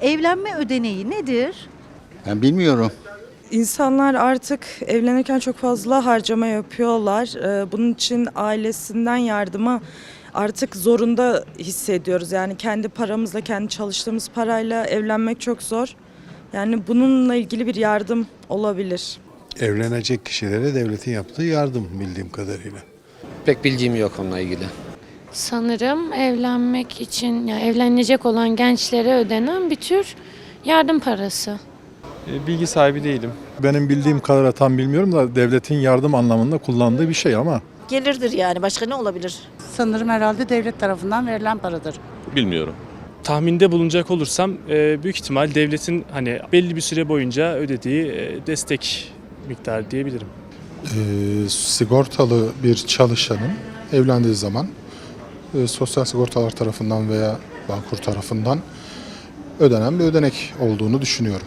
Evlenme ödeneği nedir? Ben bilmiyorum. İnsanlar artık evlenirken çok fazla harcama yapıyorlar. Ee, Bunun için ailesinden yardıma artık zorunda hissediyoruz. Yani kendi paramızla, kendi çalıştığımız parayla evlenmek çok zor. Yani bununla ilgili bir yardım olabilir. Evlenecek kişilere devletin yaptığı yardım bildiğim kadarıyla. Pek bilgim yok onunla ilgili. Sanırım evlenmek için, yani evlenecek olan gençlere ödenen bir tür yardım parası. E, Bilgi sahibi değilim. Benim bildiğim kadarıyla tam bilmiyorum da devletin yardım anlamında kullandığı bir şey ama Gelirdir yani başka ne olabilir? Sanırım herhalde devlet tarafından verilen paradır. Bilmiyorum. Tahminde bulunacak olursam e, büyük ihtimal devletin hani belli bir süre boyunca ödediği e, destek miktarı diyebilirim. Ee, sigortalı bir çalışanın evlendiği zaman e, sosyal sigortalar tarafından veya Bağkur tarafından ödenen bir ödenek olduğunu düşünüyorum.